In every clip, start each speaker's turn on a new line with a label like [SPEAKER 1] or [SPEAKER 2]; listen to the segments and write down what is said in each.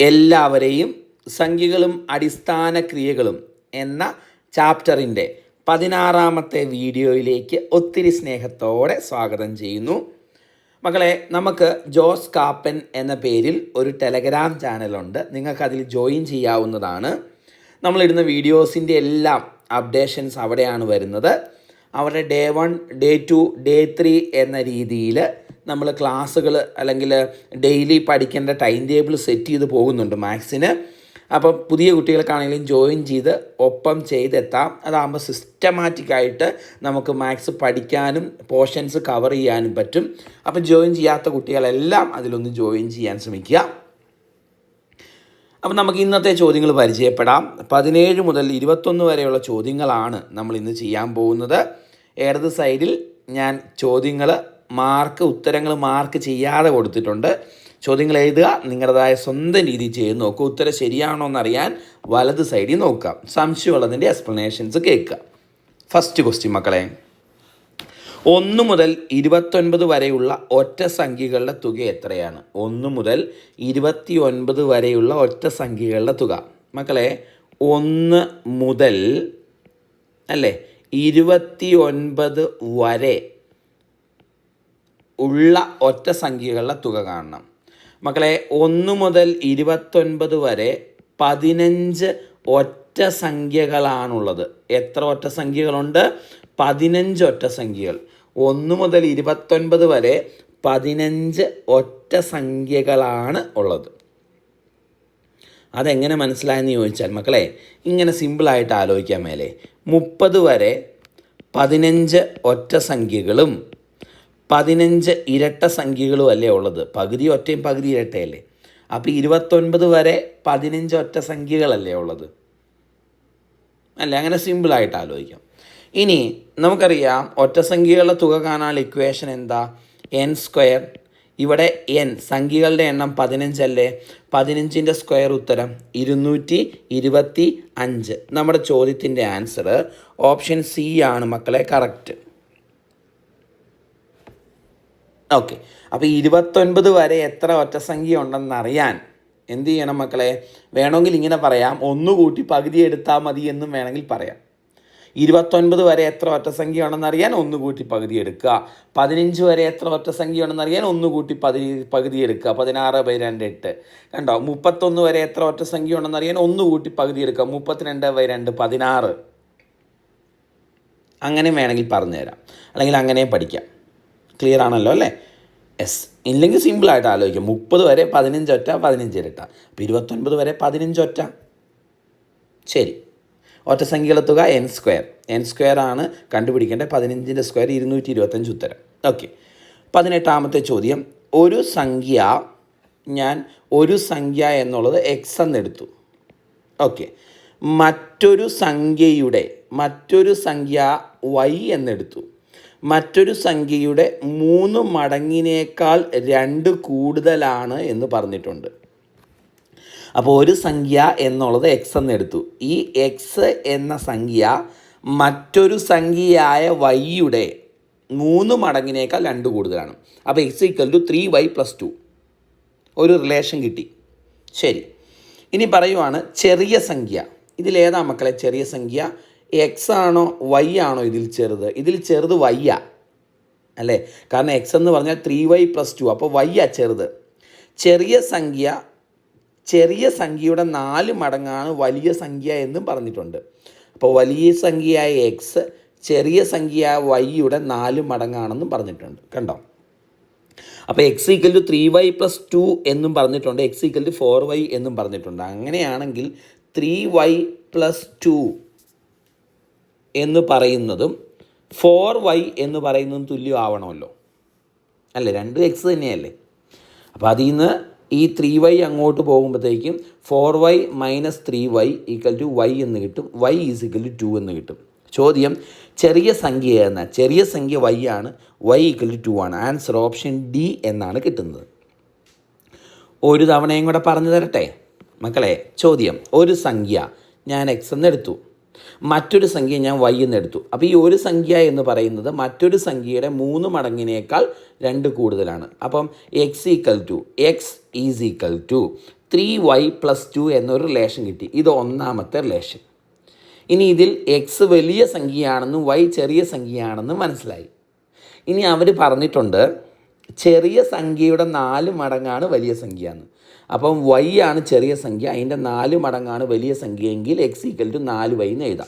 [SPEAKER 1] എല്ലാവരെയും സംഖ്യകളും അടിസ്ഥാന ക്രിയകളും എന്ന ചാപ്റ്ററിന്റെ പതിനാറാമത്തെ വീഡിയോയിലേക്ക് ഒത്തിരി സ്നേഹത്തോടെ സ്വാഗതം ചെയ്യുന്നു. മക്കളെ നമുക്ക് ജോസ് കാപ്പൻ എന്ന പേരിൽ ഒരു ടെലഗ്രാം ചാനലുണ്ട്. നിങ്ങൾക്കതിൽ ജോയിൻ ചെയ്യാവുന്നതാണ്. നമ്മളിടുന്ന വീഡിയോസിന്റെ എല്ലാം അപ്ഡേഷൻസ് അവിടെയാണ് വരുന്നത്. അവരുടെ day one day two day three എന്ന രീതിയിൽ നമ്മൾ ക്ലാസ്സുകൾ അല്ലെങ്കിൽ ഡെയിലി പഠിക്കേണ്ട ടൈം ടേബിൾ സെറ്റ് ചെയ്ത് പോകുന്നുണ്ട് മാത്സിന്. അപ്പോൾ പുതിയ കുട്ടികൾക്കാണെങ്കിലും ജോയിൻ ചെയ്ത് ഒപ്പം ചെയ്തെത്താം. അതാകുമ്പോൾ സിസ്റ്റമാറ്റിക്കായിട്ട് നമുക്ക് മാത്സ് പഠിക്കാനും പോർഷൻസ് കവർ ചെയ്യാനും പറ്റും. അപ്പോൾ ജോയിൻ ചെയ്യാത്ത കുട്ടികളെല്ലാം അതിലൊന്ന് ജോയിൻ ചെയ്യാൻ ശ്രമിക്കുക. അപ്പം നമുക്ക് ഇന്നത്തെ ചോദ്യങ്ങൾ പരിചയപ്പെടാം. പതിനേഴ് മുതൽ ഇരുപത്തൊന്ന് വരെയുള്ള ചോദ്യങ്ങളാണ് നമ്മൾ ഇന്ന് ചെയ്യാൻ പോകുന്നത്. ഇടത് സൈഡിൽ ഞാൻ ചോദ്യങ്ങൾ മാർക്ക് ഉത്തരങ്ങൾ മാർക്ക് ചെയ്യാതെ കൊടുത്തിട്ടുണ്ട്. ചോദ്യങ്ങൾ എഴുതുക നിങ്ങളുടേതായ സ്വന്തം രീതിയിൽ ചെയ്ത് നോക്കുക. ഉത്തരം ശരിയാണോ എന്നറിയാൻ വലത് സൈഡിൽ നോക്കുക. സംശയമുള്ളതിന്റെ എക്സ്പ്ലനേഷൻസ് കേൾക്കുക. ഫസ്റ്റ് ക്വസ്റ്റ്യൻ മക്കളെ. ഒന്ന് മുതൽ ഇരുപത്തൊൻപത് വരെയുള്ള ഒറ്റ സംഖ്യകളുടെ തുക എത്രയാണ്? ഒന്ന് മുതൽ ഇരുപത്തി ഒൻപത് വരെയുള്ള ഒറ്റ സംഖ്യകളുടെ തുക. മക്കളെ ഒന്ന് മുതൽ അല്ലേ? ഇരുപത്തി ഒൻപത് വരെ ഉള്ള ഒറ്റ സംഖ്യകളുടെ തുക കാണണം. മക്കളെ ഒന്ന് മുതൽ ഇരുപത്തൊൻപത് വരെ പതിനഞ്ച് ഒറ്റ സംഖ്യകളാണുള്ളത്. എത്ര ഒറ്റ സംഖ്യകളുണ്ട്? പതിനഞ്ച് ഒറ്റ സംഖ്യകൾ. ഒന്ന് മുതൽ ഇരുപത്തൊൻപത് വരെ പതിനഞ്ച് ഒറ്റ സംഖ്യകളാണ് ഉള്ളത്. അതെങ്ങനെ മനസ്സിലായെന്ന് ചോദിച്ചാൽ മക്കളെ ഇങ്ങനെ സിമ്പിളായിട്ട് ആലോചിക്കാൻ മേലെ. മുപ്പത് വരെ പതിനഞ്ച് ഒറ്റ സംഖ്യകളും പതിനഞ്ച് ഇരട്ട സംഖ്യകളും അല്ലേ ഉള്ളത്? പകുതി ഒറ്റയും പകുതി ഇരട്ടയല്ലേ? അപ്പോൾ ഇരുപത്തൊൻപത് വരെ പതിനഞ്ച് ഒറ്റ സംഖ്യകളല്ലേ ഉള്ളത്? അല്ല? അങ്ങനെ സിമ്പിളായിട്ട് ആലോചിക്കാം. ഇനി നമുക്കറിയാം ഒറ്റ സംഖ്യകളുടെ തുക കാണാനുള്ള ഇക്വേഷൻ എന്താ? എൻ സ്ക്വയർ ഇവിടെ എൻ സംഖ്യകളുടെ എണ്ണം പതിനഞ്ചല്ലേ പതിനഞ്ചിന്റെ സ്ക്വയർ ഉത്തരം ഇരുന്നൂറ്റി ഇരുപത്തി അഞ്ച്. നമ്മുടെ ചോദ്യത്തിന്റെ ആൻസർ ഓപ്ഷൻ സി ആണ് മക്കളെ കറക്റ്റ് ഓക്കെ അപ്പോൾ ഇരുപത്തൊൻപത് വരെ എത്ര ഒറ്റസംഖ്യ ഉണ്ടെന്ന് അറിയാൻ എന്ത് ചെയ്യണം മക്കളെ? വേണമെങ്കിൽ ഇങ്ങനെ പറയാം. ഒന്ന് കൂട്ടി പകുതി എടുത്താൽ മതി എന്നും വേണമെങ്കിൽ പറയാം. ഇരുപത്തൊൻപത് വരെ എത്ര ഒറ്റസംഖ്യ ഉണ്ടെന്ന് അറിയാൻ ഒന്ന് കൂട്ടി പകുതി എടുക്കുക. പതിനഞ്ച് വരെ എത്ര ഒറ്റസംഖ്യ ഉണ്ടെന്ന് അറിയാൻ ഒന്ന് കൂട്ടി പകുതി പകുതി എടുക്കുക. പതിനാറ് ബൈ രണ്ട് എട്ട്. കണ്ടോ? മുപ്പത്തൊന്ന് വരെ എത്ര ഒറ്റസംഖ്യ ഉണ്ടെന്ന് അറിയാൻ ഒന്ന് കൂട്ടി പകുതി എടുക്കുക. മുപ്പത്തിരണ്ട് ബൈ രണ്ട് പതിനാറ്. അങ്ങനെ വേണമെങ്കിൽ പറഞ്ഞുതരാം. അല്ലെങ്കിൽ അങ്ങനെ പഠിക്കാം. ക്ലിയർ ആണല്ലോ അല്ലേ? എസ് ഇല്ലെങ്കിൽ സിമ്പിളായിട്ട് ആലോചിക്കാം. മുപ്പത് വരെ പതിനഞ്ച് ഒറ്റ പതിനഞ്ച് ഇരട്ട. അപ്പോൾ ഇരുപത്തൊൻപത് വരെ പതിനഞ്ച് ഒറ്റ. ശരി. ഒറ്റ സംഖ്യകളുടെ തുക എൻ സ്ക്വയർ എൻ സ്ക്വയർ ആണ് കണ്ടുപിടിക്കേണ്ടത് പതിനഞ്ചിന്റെ സ്ക്വയർ ഇരുന്നൂറ്റി ഇരുപത്തഞ്ച് ഉത്തരം. ഓക്കെ പതിനെട്ടാമത്തെ ചോദ്യം. ഒരു സംഖ്യ ഞാൻ ഒരു സംഖ്യ എന്നുള്ളത് എക്സ് എന്നെടുത്തു. ഓക്കെ മറ്റൊരു സംഖ്യയുടെ മറ്റൊരു സംഖ്യ വൈ എന്നെടുത്തു. മറ്റൊരു സംഖ്യയുടെ മൂന്ന് മടങ്ങിനേക്കാൾ രണ്ട് കൂടുതലാണ് എന്ന് പറഞ്ഞിട്ടുണ്ട്. അപ്പോൾ ഒരു സംഖ്യ എന്നുള്ളത് എക്സ് എന്നെടുത്തു ഈ എക്സ് എന്ന സംഖ്യ മറ്റൊരു സംഖ്യയായ വൈയുടെ മൂന്ന് മടങ്ങിനേക്കാൾ രണ്ട് കൂടുതലാണ്. അപ്പോൾ X equal to three Y plus two ഒരു റിലേഷൻ കിട്ടി. ശരി. ഇനി പറയുവാണ് ചെറിയ സംഖ്യ. ഇതിലേതാ മക്കളെ? ചെറിയ സംഖ്യ എക്സ് ആണോ വൈ ആണോ ഇതിൽ ചെറുത്? ഇതിൽ ചെറുത് ആ. അല്ലേ? കാരണം എക്സ് എന്ന് പറഞ്ഞാൽ ത്രീ വൈ പ്ലസ് ടു അപ്പോൾ വൈയാ ചെറുത്. ചെറിയ സംഖ്യ ചെറിയ സംഖ്യയുടെ നാല് മടങ്ങാണ് വലിയ സംഖ്യ എന്നും പറഞ്ഞിട്ടുണ്ട്. അപ്പോൾ വലിയ സംഖ്യയായ എക്സ് ചെറിയ സംഖ്യ വൈയുടെ നാല് മടങ്ങാണെന്നും പറഞ്ഞിട്ടുണ്ട്. കണ്ടോ? അപ്പോൾ X equal to three Y plus two എന്നും പറഞ്ഞിട്ടുണ്ട്. X equal to four Y എന്നും പറഞ്ഞിട്ടുണ്ട്. അങ്ങനെയാണെങ്കിൽ ത്രീ വൈ പ്ലസ് ടു എന്ന് പറയുന്നതും ഫോർ വൈ എന്ന് പറയുന്നതും തുല്യമാവണമല്ലോ. അല്ലേ? രണ്ടും എക്സ് തന്നെയല്ലേ? അപ്പോൾ അതിൽ നിന്ന് ഈ ത്രീ വൈ അങ്ങോട്ട് പോകുമ്പോഴത്തേക്കും four Y minus three Y equal to Y എന്ന് കിട്ടും. Y is equal to two എന്ന് കിട്ടും. ചോദ്യം ചെറിയ സംഖ്യ എന്ന ചെറിയ സംഖ്യ വൈ ആണ് വൈ ഈക്വൽ ടു ടു ആണ്. ആൻസർ ഓപ്ഷൻ ഡി എന്നാണ് കിട്ടുന്നത്. ഒരു തവണയും കൂടെ പറഞ്ഞു തരട്ടെ? മക്കളെ ചോദ്യം ഒരു സംഖ്യ ഞാൻ എക്സ് എന്നെടുത്തു മറ്റൊരു സംഖ്യ ഞാൻ വൈ എന്നെടുത്തു അപ്പോൾ ഈ ഒരു സംഖ്യ എന്ന് പറയുന്നത് മറ്റൊരു സംഖ്യയുടെ മൂന്ന് മടങ്ങിനേക്കാൾ രണ്ട് കൂടുതലാണ്. അപ്പം X equal to X is equal to three Y plus two എന്നൊരു റിലേഷൻ കിട്ടി. ഇത് ഒന്നാമത്തെ റിലേഷൻ ഇനി ഇതിൽ എക്സ് വലിയ സംഖ്യയാണെന്നും വൈ ചെറിയ സംഖ്യയാണെന്നും മനസ്സിലായി. ഇനി അവർ പറഞ്ഞിട്ടുണ്ട് ചെറിയ സംഖ്യയുടെ നാല് മടങ്ങാണ് വലിയ സംഖ്യ എന്ന് അപ്പം വൈ ആണ് ചെറിയ സംഖ്യ അതിന്റെ നാല് മടങ്ങാണ് വലിയ സംഖ്യയെങ്കിൽ എക്സ് ഈക്വൽ ടു നാല് വൈ എന്ന് എഴുതാം.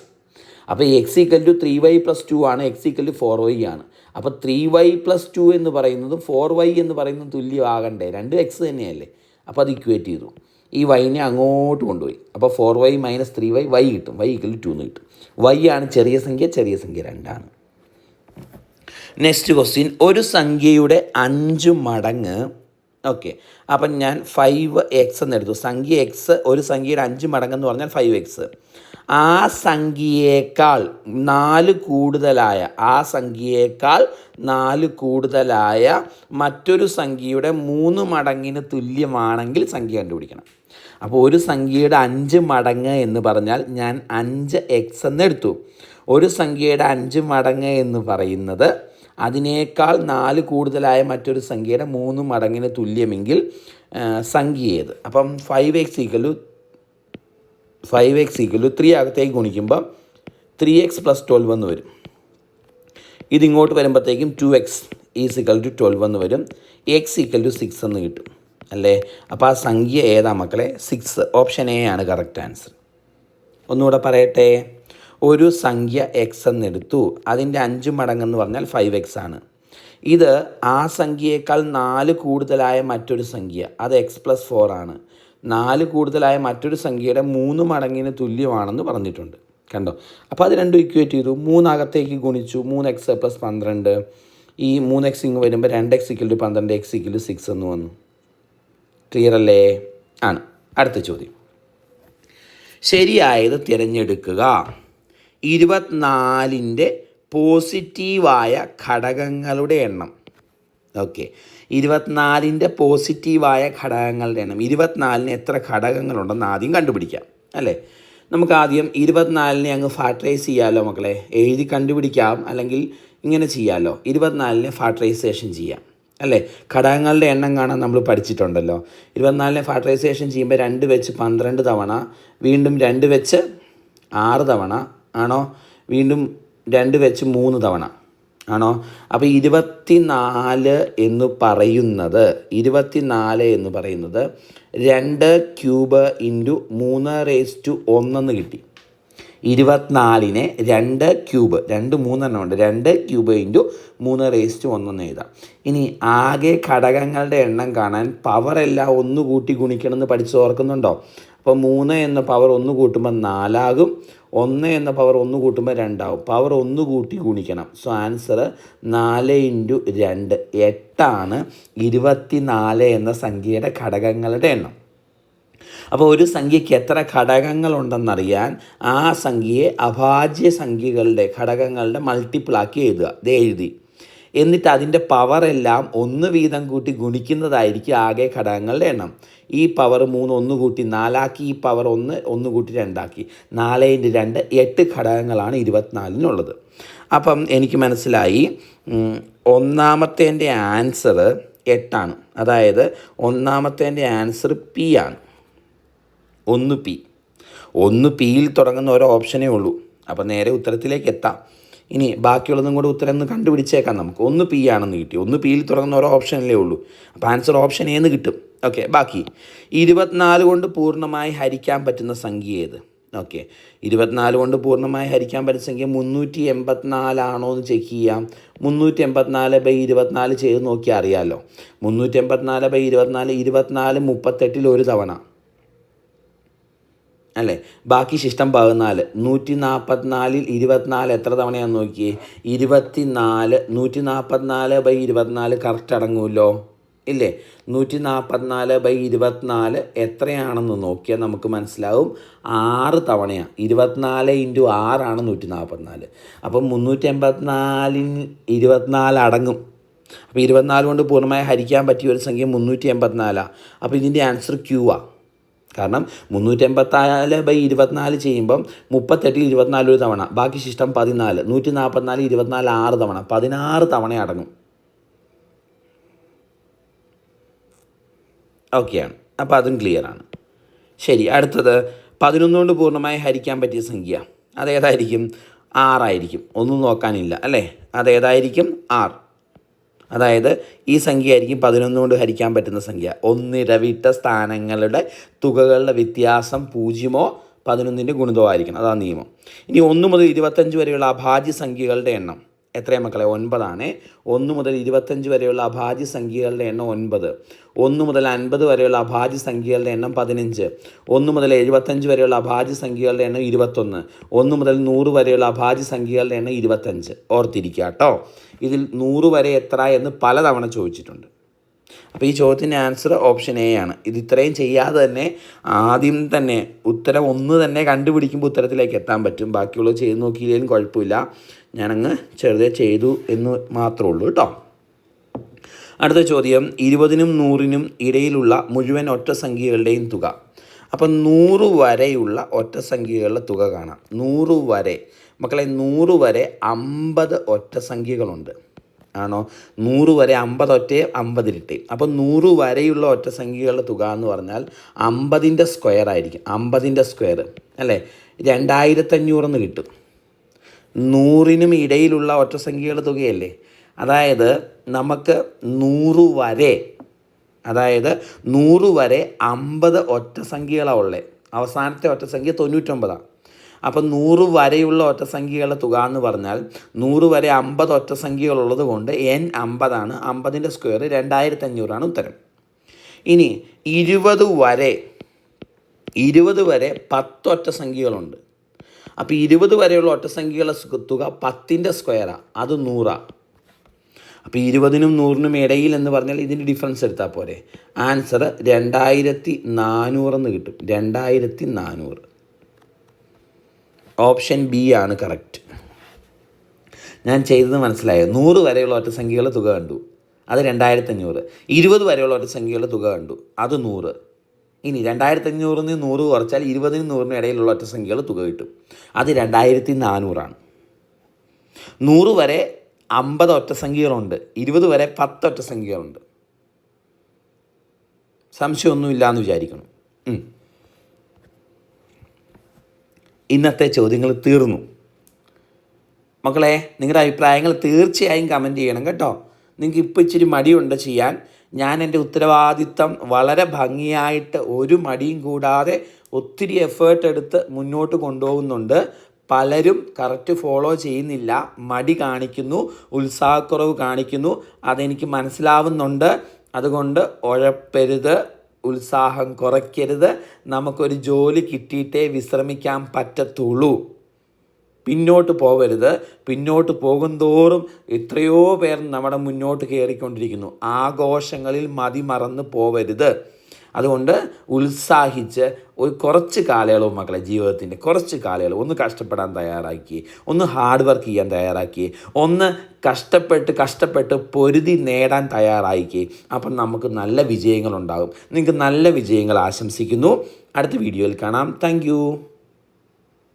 [SPEAKER 1] അപ്പോൾ X equal to three Y plus two ആണ് X equal to four Y ആണ്. അപ്പോൾ ത്രീ വൈ പ്ലസ് ടു എന്ന് പറയുന്നത് ഫോർ വൈ എന്ന് പറയുന്നത് തുല്യമാകണ്ടേ? രണ്ട് എക്സ് തന്നെയല്ലേ? അപ്പോൾ അത് ഇക്വേറ്റ് ചെയ്തു. ഈ വൈനെ അങ്ങോട്ട് കൊണ്ടുപോയി. അപ്പോൾ four Y minus three Y Y കിട്ടും. വൈ ഈക്വൽ ടു എന്ന് കിട്ടും. വൈ ആണ് ചെറിയ സംഖ്യ ചെറിയ സംഖ്യ രണ്ടാണ്. നെക്സ്റ്റ് ക്വസ്റ്റ്യൻ ഒരു സംഖ്യയുടെ അഞ്ച് മടങ്ങ് ഓക്കെ അപ്പം ഞാൻ ഫൈവ് എക്സ് എന്ന് എടുത്തു. സംഖ്യ എക്സ് ഒരു സംഖ്യയുടെ അഞ്ച് മടങ്ങെന്ന് പറഞ്ഞാൽ ഫൈവ് എക്സ് ആ സംഖ്യയേക്കാൾ നാല് കൂടുതലായ ആ സംഖ്യയേക്കാൾ നാല് കൂടുതലായ മറ്റൊരു സംഖ്യയുടെ മൂന്ന് മടങ്ങിന് തുല്യമാണെങ്കിൽ സംഖ്യ കണ്ടുപിടിക്കണം. അപ്പോൾ ഒരു സംഖ്യയുടെ അഞ്ച് മടങ്ങ് എന്ന് പറഞ്ഞാൽ ഞാൻ അഞ്ച് എക്സ് എന്ന് എടുത്തു. ഒരു സംഖ്യയുടെ അഞ്ച് മടങ്ങ് എന്ന് പറയുന്നത് അതിനേക്കാൾ നാല് കൂടുതലായ മറ്റൊരു സംഖ്യയുടെ മൂന്ന് മടങ്ങിന് തുല്യമെങ്കിൽ സംഖ്യ ഏത്? അപ്പം five X equal five X equal three അകത്തേക്ക് ഗുണിക്കുമ്പം ത്രീ എക്സ് പ്ലസ് ട്വൽവ് എന്ന് വരും. ഇതിങ്ങോട്ട് വരുമ്പോഴത്തേക്കും two X is equal to twelve എന്ന് വരും. എക്സ് ഈക്വൽ ടു സിക്സ് എന്ന് കിട്ടും. അല്ലേ? അപ്പോൾ ആ സംഖ്യ ഏതാ മക്കളെ? സിക്സ് ഓപ്ഷൻ എ ആണ് കറക്റ്റ് ആൻസർ ഒന്നുകൂടെ പറയട്ടെ. ഒരു സംഖ്യ എക്സ് എന്നെടുത്തു. അതിന്റെ അഞ്ച് മടങ്ങെന്ന് പറഞ്ഞാൽ ഫൈവ് എക്സ് ആണ്. ഇത് ആ സംഖ്യയേക്കാൾ നാല് കൂടുതലായ മറ്റൊരു സംഖ്യ. അത് എക്സ് പ്ലസ് ഫോർ ആണ്. നാല് കൂടുതലായ മറ്റൊരു സംഖ്യയുടെ മൂന്ന് മടങ്ങിന് തുല്യമാണെന്ന് പറഞ്ഞിട്ടുണ്ട്. കണ്ടോ? അപ്പോൾ അത് രണ്ടും ഇക്വേറ്റ് ചെയ്തു. മൂന്നകത്തേക്ക് ഗുണിച്ചു. മൂന്ന് എക്സ് പ്ലസ് പന്ത്രണ്ട്. ഈ മൂന്ന് എക്സ് ഇങ്ങ് വരുമ്പോൾ രണ്ട് എക്സ് ഇക്വൽ ടു പന്ത്രണ്ട് എക്സ് ഇക്വൽ ടു സിക്സ് എന്ന് വന്നു. ക്ലിയർ അല്ലേ? ആണ്. അടുത്ത ചോദ്യം. ശരിയായത് തിരഞ്ഞെടുക്കുക. ഇരുപത്തിനാലിന്റെ പോസിറ്റീവായ ഘടകങ്ങളുടെ എണ്ണം. ഓക്കെ. ഇരുപത്തിനാലിന്റെ പോസിറ്റീവായ ഘടകങ്ങളുടെ എണ്ണം. ഇരുപത്തിനാലിന് എത്ര ഘടകങ്ങളുണ്ടെന്ന് ആദ്യം കണ്ടുപിടിക്കാം. അല്ലേ? നമുക്ക് ആദ്യം ഇരുപത്തിനാലിനെ അങ്ങ് ഫാക്ടറൈസ് ചെയ്യാമല്ലോ മക്കളെ? എഴുതി കണ്ടുപിടിക്കാം. അല്ലെങ്കിൽ ഇങ്ങനെ ചെയ്യാമല്ലോ ഇരുപത്തിനാലിനെ ഫാക്ടറൈസേഷൻ ചെയ്യാം. അല്ലേ? ഘടകങ്ങളുടെ എണ്ണം കാണാൻ നമ്മൾ പഠിച്ചിട്ടുണ്ടല്ലോ. ഇരുപത്തിനാലിനെ ഫാക്ടറൈസേഷൻ ചെയ്യുമ്പോൾ രണ്ട് വെച്ച് പന്ത്രണ്ട് തവണ വീണ്ടും രണ്ട് വെച്ച് ആറ് തവണ ആണോ? വീണ്ടും രണ്ട് വെച്ച് മൂന്ന് തവണ. ആണോ? അപ്പോൾ ഇരുപത്തി നാല് എന്ന് പറയുന്നത് ഇരുപത്തി നാല് എന്ന് പറയുന്നത് രണ്ട് ക്യൂബ് ഇന്റു മൂന്ന് റേസ് ടു ഒന്നെന്ന് കിട്ടി. ഇരുപത്തിനാലിനെ രണ്ട് ക്യൂബ് രണ്ട് മൂന്നെണ്ണം ഉണ്ട്. രണ്ട് ക്യൂബ് ഇന്റു മൂന്ന് റേസ് ടു ഒന്നെന്ന് എഴുതാം. ഇനി ആകെ ഘടകങ്ങളുടെ എണ്ണം കാണാൻ പവർ എല്ലാം ഒന്ന് കൂട്ടി ഗുണിക്കണമെന്ന് പഠിച്ച് ഓർക്കുന്നുണ്ടോ? അപ്പോൾ മൂന്ന് എന്ന പവർ ഒന്ന് കൂട്ടുമ്പോൾ നാലാകും. ഒന്ന് എന്ന പവർ ഒന്ന് കൂട്ടുമ്പോൾ രണ്ടാവും പവർ ഒന്ന് കൂട്ടി ഗുണിക്കണം. സോ ആൻസർ നാല് ഇന്റു രണ്ട്. എട്ടാണ് ഇരുപത്തി നാല് എന്ന സംഖ്യയുടെ ഘടകങ്ങളുടെ എണ്ണം. അപ്പോൾ ഒരു സംഖ്യയ്ക്ക് എത്ര ഘടകങ്ങളുണ്ടെന്നറിയാൻ ആ സംഖ്യയെ അഭാജ്യ സംഖ്യകളുടെ ഘടകങ്ങളുടെ മൾട്ടിപ്പിളാക്കി എഴുതുക. ഇത് എഴുതി. എന്നിട്ട് അതിന്റെ പവറെല്ലാം ഒന്ന് വീതം കൂട്ടി ഗുണിക്കുന്നതായിരിക്കും ആകെ ഘടകങ്ങളുടെ എണ്ണം. ഈ പവർ മൂന്ന് ഒന്ന് കൂട്ടി നാലാക്കി ഈ പവർ ഒന്ന് ഒന്ന് കൂട്ടി രണ്ടാക്കി. നാല് ഇന്റു രണ്ട് എട്ട് ഘടകങ്ങളാണ് ഇരുപത്തിനാലിനുള്ളത്. അപ്പം എനിക്ക് മനസ്സിലായി ഒന്നാമത്തേന്റെ ആൻസർ എട്ടാണ്. അതായത് ഒന്നാമത്തേന്റെ ആൻസർ പി ആണ്. ഒന്ന് പി ഒന്ന് പിയിൽ തുടങ്ങുന്ന ഓരോ ഓപ്ഷനേ ഉള്ളൂ. അപ്പോൾ നേരെ ഉത്തരത്തിലേക്ക് എത്താം. ഇനി ബാക്കിയുള്ളതും കൂടെ ഉത്തരം ഒന്ന് കണ്ടുപിടിച്ചേക്കാം നമുക്ക്. ഒന്ന് പി ആണെന്ന് കിട്ടി. ഒന്ന് പിയിൽ തുടങ്ങുന്ന ഓരോ ഓപ്ഷനിലേ ഉള്ളൂ. അപ്പോൾ ആൻസർ ഓപ്ഷൻ ഏന്ന് കിട്ടും. ഓക്കെ ബാക്കി. ഇരുപത്തിനാല് കൊണ്ട് പൂർണമായി ഹരിക്കാൻ പറ്റുന്ന സംഖ്യ ഏത്? ഓക്കെ ഇരുപത്തിനാല് കൊണ്ട് പൂർണമായി ഹരിക്കാൻ പറ്റുന്ന സംഖ്യ മുന്നൂറ്റി എൺപത്തിനാലാണോ എന്ന് ചെക്ക് ചെയ്യാം. മുന്നൂറ്റി എൺപത്തിനാല് ബൈ ഇരുപത്തിനാല് ചെയ്ത് നോക്കിയാൽ അറിയാമല്ലോ മുന്നൂറ്റി എൺപത്തിനാല് ബൈ ഇരുപത്തിനാല് ഇരുപത്തിനാല് മുപ്പത്തെട്ടിൽ ഒരു തവണ. അല്ലേ? ബാക്കി ശിഷ്ടം പതിനാല്. നൂറ്റി നാൽപ്പത്തിനാലിൽ ഇരുപത്തിനാല് എത്ര തവണയാണെന്ന് നോക്കിയേ? ഇരുപത്തി നാല് നൂറ്റി നാൽപ്പത്തിനാല് ബൈ ഇരുപത്തിനാല് കറക്റ്റ് അടങ്ങുമല്ലോ. ഇല്ലേ? നൂറ്റി നാൽപ്പത്തിനാല് ബൈ ഇരുപത്തിനാല് എത്രയാണെന്ന് നോക്കിയാൽ നമുക്ക് മനസ്സിലാവും. ആറ് തവണയാണ് ഇരുപത്തിനാല് ഇന്റു ആറാണ് നൂറ്റി നാൽപ്പത്തിനാല് അപ്പം മുന്നൂറ്റി എൺപത്തിനാലിൽ ഇരുപത്തിനാല് അടങ്ങും. അപ്പോൾ ഇരുപത്തിനാല് കൊണ്ട് പൂർണമായി ഹരിക്കാൻ പറ്റിയ ഒരു സംഖ്യ മുന്നൂറ്റി എൺപത്തിനാലാണ് അപ്പോൾ ഇതിന്റെ ആൻസർ ക്യൂ ആ. കാരണം മുന്നൂറ്റി എൺപത്തിനാല് ബൈ ഇരുപത്തിനാല് ചെയ്യുമ്പം മുപ്പത്തെട്ടിൽ ഇരുപത്തിനാല് ഒരു തവണ. ബാക്കി ശിഷ്ടം പതിനാല്. നൂറ്റി നാൽപ്പത്തിനാല് ഇരുപത്തിനാല് ആറ് തവണ. പതിനാറ് തവണ അടങ്ങും. ഓക്കെയാണ് അപ്പോൾ അതും ക്ലിയറാണ് ശരി അടുത്തത്. പതിനൊന്ന് കൊണ്ട് പൂർണമായി ഹരിക്കാൻ പറ്റിയ സംഖ്യ. അതേതായിരിക്കും? ആറായിരിക്കും. ഒന്നും നോക്കാനില്ല അല്ലേ? അതേതായിരിക്കും? ആർ അതായത് ഈ സംഖ്യ ആയിരിക്കും പതിനൊന്ന് കൊണ്ട് ഹരിക്കാൻ പറ്റുന്ന സംഖ്യ. ഒന്നിരവിട്ട സ്ഥാനങ്ങളുടെ തുകകളുടെ വ്യത്യാസം പൂജ്യമോ പതിനൊന്നിന്റെ ഗുണിതമോ ആയിരിക്കണം. അതാണ് നിയമം. ഇനി ഒന്ന് മുതൽ ഇരുപത്തഞ്ച് വരെയുള്ള അഭാജ്യ സംഖ്യകളുടെ എണ്ണം. എത്രയാണ് മക്കളെ? ഒൻപതാണ്. ഒന്ന് മുതൽ ഇരുപത്തഞ്ച് വരെയുള്ള അഭാജ്യ സംഖ്യകളുടെ എണ്ണം ഒൻപത്. ഒന്ന് മുതൽ അൻപത് വരെയുള്ള അഭാജ്യ സംഖ്യകളുടെ എണ്ണം പതിനഞ്ച്. ഒന്ന് മുതൽ എഴുപത്തഞ്ച് വരെയുള്ള അഭാജ്യ സംഖ്യകളുടെ എണ്ണം ഇരുപത്തൊന്ന്. ഒന്ന് മുതൽ നൂറ് വരെയുള്ള അഭാജ്യ സംഖ്യകളുടെ എണ്ണം ഇരുപത്തഞ്ച്. ഓർത്തിരിക്കുക കേട്ടോ. ഇതിൽ നൂറ് വരെ എത്ര എന്ന് പലതവണ ചോദിച്ചിട്ടുണ്ട്. അപ്പോൾ ഈ ചോദ്യത്തിന്റെ ആൻസർ ഓപ്ഷൻ എ ആണ്. ഇത് ഇത്രയും ചെയ്യാതെ തന്നെ ആദ്യം തന്നെ ഉത്തരം ഒന്ന് തന്നെ കണ്ടുപിടിക്കുമ്പോൾ ഉത്തരത്തിലേക്ക് എത്താൻ പറ്റും. ബാക്കിയുള്ളത് ചെയ്ത് നോക്കിയില്ലെങ്കിലും കുഴപ്പമില്ല. ഞാനങ്ങ് ചെറുതെ ചെയ്തു എന്ന് മാത്രമേ ഉള്ളൂ കേട്ടോ അടുത്ത ചോദ്യം. ഇരുപതിനും നൂറിനും ഇടയിലുള്ള മുഴുവൻ ഒറ്റ സംഖ്യകളുടെയും തുക. അപ്പം നൂറ് വരെയുള്ള ഒറ്റ സംഖ്യകളുടെ തുക കാണാം. നൂറ് വരെ. മക്കളെ നൂറ് വരെ അമ്പത് ഒറ്റ സംഖ്യകളുണ്ട്. ആണോ? നൂറ് വരെ അമ്പത് ഒറ്റയെ അമ്പതിലിട്ട്. അപ്പോൾ നൂറ് വരെയുള്ള ഒറ്റ സംഖ്യകളുടെ തുക എന്ന് പറഞ്ഞാൽ അമ്പതിന്റെ സ്ക്വയർ ആയിരിക്കും. അമ്പതിന്റെ സ്ക്വയർ അല്ലേ? രണ്ടായിരത്തഞ്ഞൂറെന്ന് കിട്ടും. നൂറിനും ഇടയിലുള്ള ഒറ്റ സംഖ്യകളുടെ തുകയല്ലേ? അതായത് നമുക്ക് നൂറ് വരെ അതായത് നൂറ് വരെ അമ്പത് ഒറ്റ സംഖ്യകളാണ് ഉള്ളത് അവസാനത്തെ ഒറ്റ സംഖ്യ തൊണ്ണൂറ്റൊമ്പതാണ് അപ്പം നൂറ് വരെയുള്ള ഒറ്റസംഖ്യകളുടെ തുക എന്ന് പറഞ്ഞാൽ നൂറ് വരെ അമ്പത് ഒറ്റ സംഖ്യകളുള്ളത് കൊണ്ട് എൻ അമ്പതാണ്. അമ്പതിന്റെ സ്ക്വയർ രണ്ടായിരത്തി അഞ്ഞൂറാണ് ഉത്തരം. ഇനി ഇരുപത് വരെ ഇരുപത് വരെ പത്ത് ഒറ്റ സംഖ്യകളുണ്ട് അപ്പോൾ ഇരുപത് വരെയുള്ള ഒറ്റ സംഖ്യകളുടെ സു- തുക പത്തിന്റെ സ്ക്വയറാണ് അത് നൂറാണ് അപ്പോൾ ഇരുപതിനും നൂറിനും ഇടയിൽ എന്ന് പറഞ്ഞാൽ ഇതിന്റെ ഡിഫറൻസ് എടുത്താൽ പോരെ. ആൻസർ രണ്ടായിരത്തി നാനൂറെന്ന് കിട്ടും. രണ്ടായിരത്തി നാനൂറ്. ഓപ്ഷൻ ബി ആണ് കറക്റ്റ്. ഞാൻ ചെയ്തത് മനസ്സിലായോ? നൂറ് വരെയുള്ള ഒറ്റ സംഖ്യകളുടെ തുക കണ്ടു. അത് രണ്ടായിരത്തി അഞ്ഞൂറ് ഇരുപത് വരെയുള്ള ഒറ്റ സംഖ്യകളുടെ തുക കണ്ടു. അത് നൂറ്. ഇനി രണ്ടായിരത്തി അഞ്ഞൂറിൽ നിന്ന് നൂറ് കുറച്ചാൽ ഇരുപതിന് നൂറിന് ഇടയിലുള്ള ഒറ്റ സംഖ്യകളുടെ തുക കിട്ടും. അത് രണ്ടായിരത്തി നാനൂറാണ് നൂറ് വരെ അമ്പത് ഒറ്റ സംഖ്യകളുണ്ട്. ഇരുപത് വരെ പത്ത് ഒറ്റ സംഖ്യകളുണ്ട്. സംശയമൊന്നുമില്ല എന്ന് വിചാരിക്കണം. ഇന്നത്തെ ചോദ്യങ്ങൾ തീർന്നു. മക്കളെ നിങ്ങളുടെ അഭിപ്രായങ്ങൾ തീർച്ചയായും കമന്റ് ചെയ്യണം കേട്ടോ. നിങ്ങൾക്ക് ഇപ്പോൾ ഇച്ചിരി മടിയുണ്ട് ചെയ്യാൻ. ഞാൻ എന്റെ ഉത്തരവാദിത്തം വളരെ ഭംഗിയായിട്ട് ഒരു മടിയും കൂടാതെ ഒത്തിരി എഫേർട്ട് എടുത്ത് മുന്നോട്ട് കൊണ്ടുപോകുന്നുണ്ട്. പലരും കറക്റ്റ് ഫോളോ ചെയ്യുന്നില്ല. മടി കാണിക്കുന്നു ഉത്സാഹക്കുറവ് കാണിക്കുന്നു. അതെനിക്ക് മനസ്സിലാവുന്നുണ്ട്. അതുകൊണ്ട് ഉഴപ്പരുത് ഉത്സാഹം കുറയ്ക്കരുത്. നമുക്കൊരു ജോലി കിട്ടിയിട്ടേ വിശ്രമിക്കാൻ പറ്റത്തുള്ളൂ. പിന്നോട്ട് പോകരുത് പിന്നോട്ട് പോകുന്തോറും എത്രയോ പേർ നമ്മുടെ മുന്നോട്ട് കയറിക്കൊണ്ടിരിക്കുന്നു. ആഘോഷങ്ങളിൽ മതി മറന്ന് പോവരുത്. അതുകൊണ്ട് ഉത്സാഹിച്ച് ഒരു കുറച്ച് കാലയളവ് മക്കളെ ജീവിതത്തിന്റെ കുറച്ച് കാലയളവ് ഒന്ന് കഷ്ടപ്പെടാൻ തയ്യാറാക്കി ഒന്ന് ഹാർഡ് വർക്ക് ചെയ്യാൻ തയ്യാറാക്കി ഒന്ന് കഷ്ടപ്പെട്ട് കഷ്ടപ്പെട്ട് പൊരുതി നേടാൻ തയ്യാറാക്കി. അപ്പം നമുക്ക് നല്ല വിജയങ്ങളുണ്ടാകും. നിങ്ങൾക്ക് നല്ല വിജയങ്ങൾ ആശംസിക്കുന്നു. അടുത്ത വീഡിയോയിൽ കാണാം. താങ്ക്